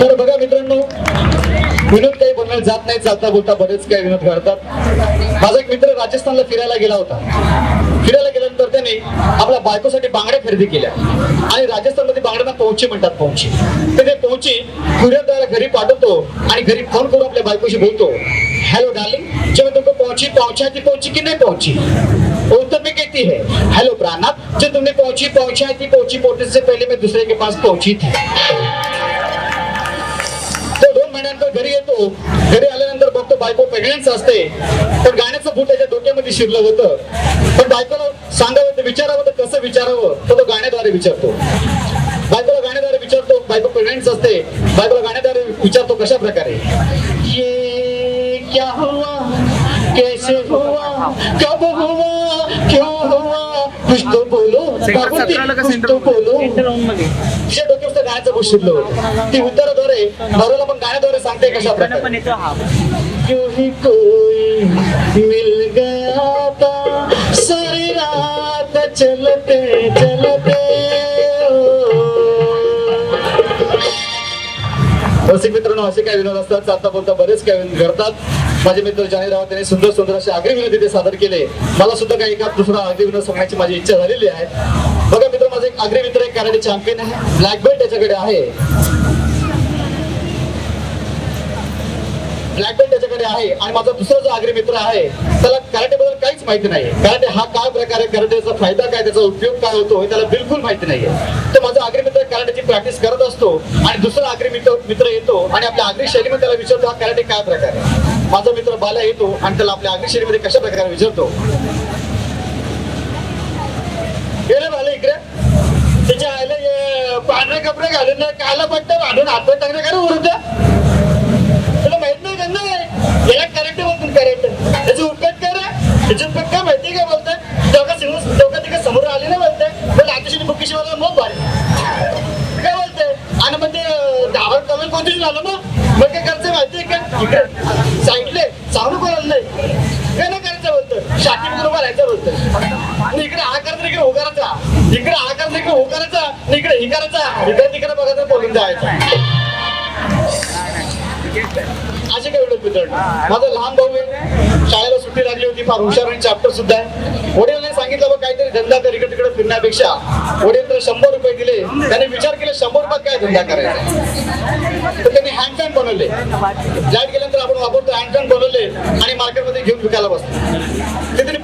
तर बघा मित्रांनो विनोद काही बनवायला जात नाही चालता बोलता बरेच काही विनोद घडतात. माझा एक मित्र राजस्थानला फिरायला गेला होता. फिरायला गेल्यानंतर त्याने आपल्या बायकोसाठी बांगड्या खरेदी केल्या. आणि राजस्थानमध्ये बांगड्यांना पोहोची म्हणतात पोहोची. तर ते पोहोची कुरिअरद्वारा घरी पाठवतो आणि घरी फोन करून आपल्या बायकोशी बोलतो हॅलो डार्लिंग जेव्हा तुमको पोहोची पहुंचाती पोहोची की नाही पोहोची? उत्तर में कहती है हेलो प्राणनाथ जो तुमने पहुंची पहुंचाती पहुंची पहुंचने से पहले मैं दूसरे के पास पहुंची थी येतो घरी आल्यानंतर बघतो बायको प्रेग्नेंट असते. पण गाण्याचं भूत त्याच्या डोक्यामध्ये शिरलं होतं. पण बायकोला सांगावं तर विचारावं तर कसं विचारावं तर तो गाण्याद्वारे विचारतो. बायकोला गाण्याद्वारे विचारतो बायको प्रेग्नेंट असते. बायकोला गाण्याद्वारे विचारतो कशा प्रकारे? ये क्या हुआ? कैसे हुआ? कब हुआ? क्यों हुआ? कुछ तो बोलो. तिच्या डोक्यात गाण्याचं गोष्ट शिरलं होतं ती उत्तराद्वारे नवऱ्याला पण गाण्याद्वारे सांगते कशा प्रकारे. येतो क्यों कोई मिल गया था सारी रात चलते चलते रसिक मित्रांनो असे काही विनोद असतात चालता बोलता बरेच काही विनोद घडतात माझे मित्र जाहीर रावत यांनी सुंदर सुंदर असे आग्रह विनोद इथे सादर केले. मला सुद्धा काही एका दुसरा आग्रह विनोद सांगण्याची माझी इच्छा झालेली आहे. बघा मित्र माझा एक आग्रह मित्र एक कराटे चॅम्पियन आहे. ब्लॅक बेल्ट त्याच्याकडे आहे. ब्लॅक बेल्ट त्याच्याकडे आहे आणि माझा दुसरा जो आग्रह मित्र आहे त्याला कराटे बद्दल काहीच माहिती नाही. कराटे हा काय प्रकार आहे. कराटेचा फायदा काय त्याचा उपयोग काय होतो हे त्याला बिलकुल माहिती नाहीये. तर माझा आग्रह कराटेची प्रॅक्टिस करत असतो आणि दुसरा आगरी मित्र मित्र येतो आणि आपल्या आगरी शैलीमध्ये त्याला विचारतो हा कराटे काय प्रकार? आहे माझा मित्र बाला येतो आणि त्याला आपल्या आगरी शैलीमध्ये कशा प्रकारे विचारतो? गेले बाला इकडे. त्याच्या आईला पांढरे कपडे घालून काला पट्ट वाढून हात टाकणे काय उरत तुला माहीत नाही त्यांना याला करेक्ट बोलतो करेक्ट त्याची उपकट कर त्याची उपकट काय माहिती का बोलतात दोघा समोर दोघा तिकडे समोर आले ना बोलताय पण आताशी बुकीशी मला मग भारी काय बोलतंय आणि मग ते डावर झालं ना? मग काय करायचं माहितीये का? साईडले सांगू कोणाला नाही काय नाही करायचं बोलतं. शाटी बरोबर राहायचं बोलतं. आणि इकडे हा करायचा इकडे हो करायचा. इकडे हा करायचा इकडे हो करायचा. आणि इकडे ही करायचा. इकडे तिकडे बघायचं बोलून जायचं. असे काय वेळेत माझा लहान भाऊ आहे. शाळेला सुट्टी लागली होती. फार हुशार आणि चॅप्टर सुद्धा आहे. वडिलांनी सांगितलं बघ काहीतरी धंदा तर इकडे तिकडे फिरण्यापेक्षा. वडील तर शंभर रुपये दिले. त्याने विचार केला शंभर रुपयात काय धंदा करायचा? तर त्यांनी हँड फॅन बनवले. लाइट गेल्यानंतर आपण वापरतो हँड फॅन बनवले आणि मार्केटमध्ये घेऊन विकायला बसतो ते त्यांनी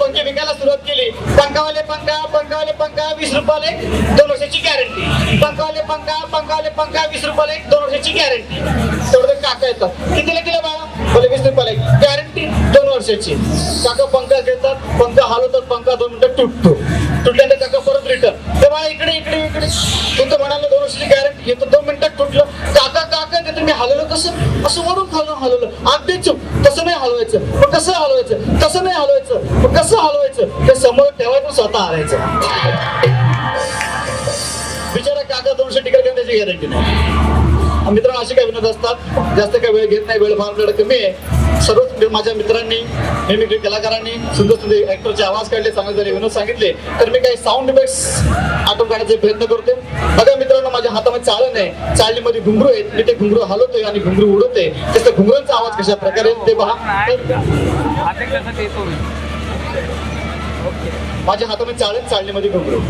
सुरुवात केली. पंखावाले पंखा पंखावाले पंखा वीस रुपयाला एक, दोन वर्षाची गॅरंटी पंखावाले पंखा पंखावाले पंखा वीस रुपयाला एक, दोन वर्षाची गॅरंटी तेवढं ते काका येतात. कितीला दिलं बाळा? बोले वीस रुपयाला एक. गॅरंटी दोन वर्षाची. काका पंखा घेतात पंखा हलवतात पंखा दोन मिनिटं तुटतो. तुटल्यानंतर काका परत रिटर्न तर बाळा इकडे इकडे इकडे. तुमचं म्हणाला दोन वर्षाची गॅरंटी घेतो दोन मिनिटात तुटलं. काका काका ते तुम्ही हलवलं कसं? असं वरून खालून हलवलं. अगदी चूक तसं नाही हलवायचं मग कसं हलवायचं ते समोर ठेवायचं स्वतः हलायचं बिचारा काका दोनशे तिकीट घेण्याची गॅरंटी नाही मित्रांनो असे काही विनोद असतात जास्त काही वेळ घेत नाही वेळ फार कमी आहे सर्वच माझ्या मित्रांनी वेगवेगळ्या कलाकारांनी सुंदर सुंदर ऍक्टरचे आवाज काढले चांगले झाले विनोद सांगितले तर मी काही साऊंड इफेक्ट्स आठवून काढायचा प्रयत्न करतो बघा मित्रांनो माझ्या हातामध्ये चाळण आहे चाळणीमध्ये घुंगरू आहेत मी ते घुंगरू हलवतोय आणि घुंगरू उडवते तसं घुंगरूंचा आवाज कशा प्रकारे ते पहा माझ्या हातामध्ये चाळण चालण्यामध्ये घुंगरू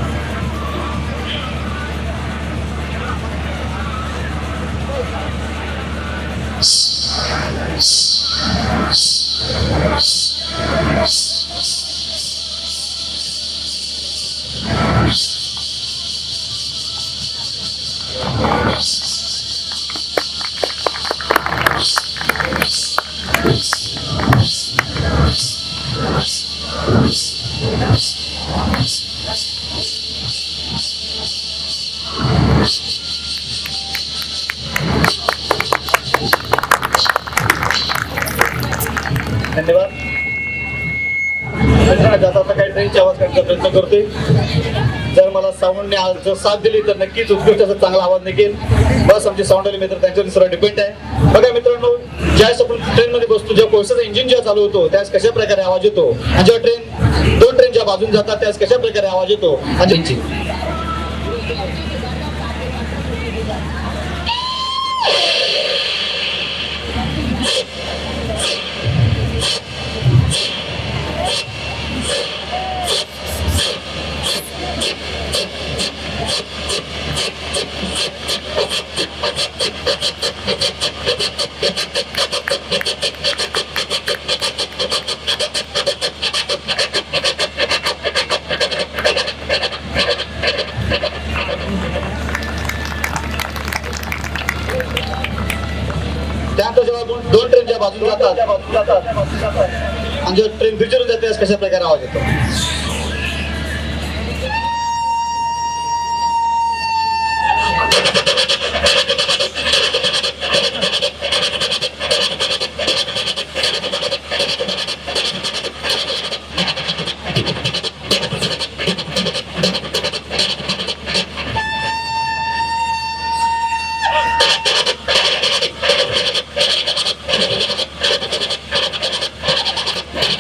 धन्यवाद करण्याचा प्रयत्न करतोय. जर मला साऊंडने आज जर साथ दिली तर नक्कीच उत्कृष्ट असा चांगला आवाज निघेल. बस आमचे साऊंड आले मित्र त्यांच्यावर सर्व डिपेंड आहे. बघा मित्रांनो ज्यावेळेस आपण ट्रेनमध्ये बसतो जेव्हा कोळसाचं इंजिन जेव्हा चालू होतो त्यावेळेस कशा प्रकारे आवाज येतो? आणि जेव्हा ट्रेन दोन ट्रेन ज्या बाजून जातात त्यावेळेस कशा प्रकारे आवाज येतो? आणि त्यानंतर जेव्हा दोन दोन ट्रेनच्या बाजूला जातात आणि जेव्हा ट्रेन फिरचरून जाते कशा प्रकारे आवाज येतो?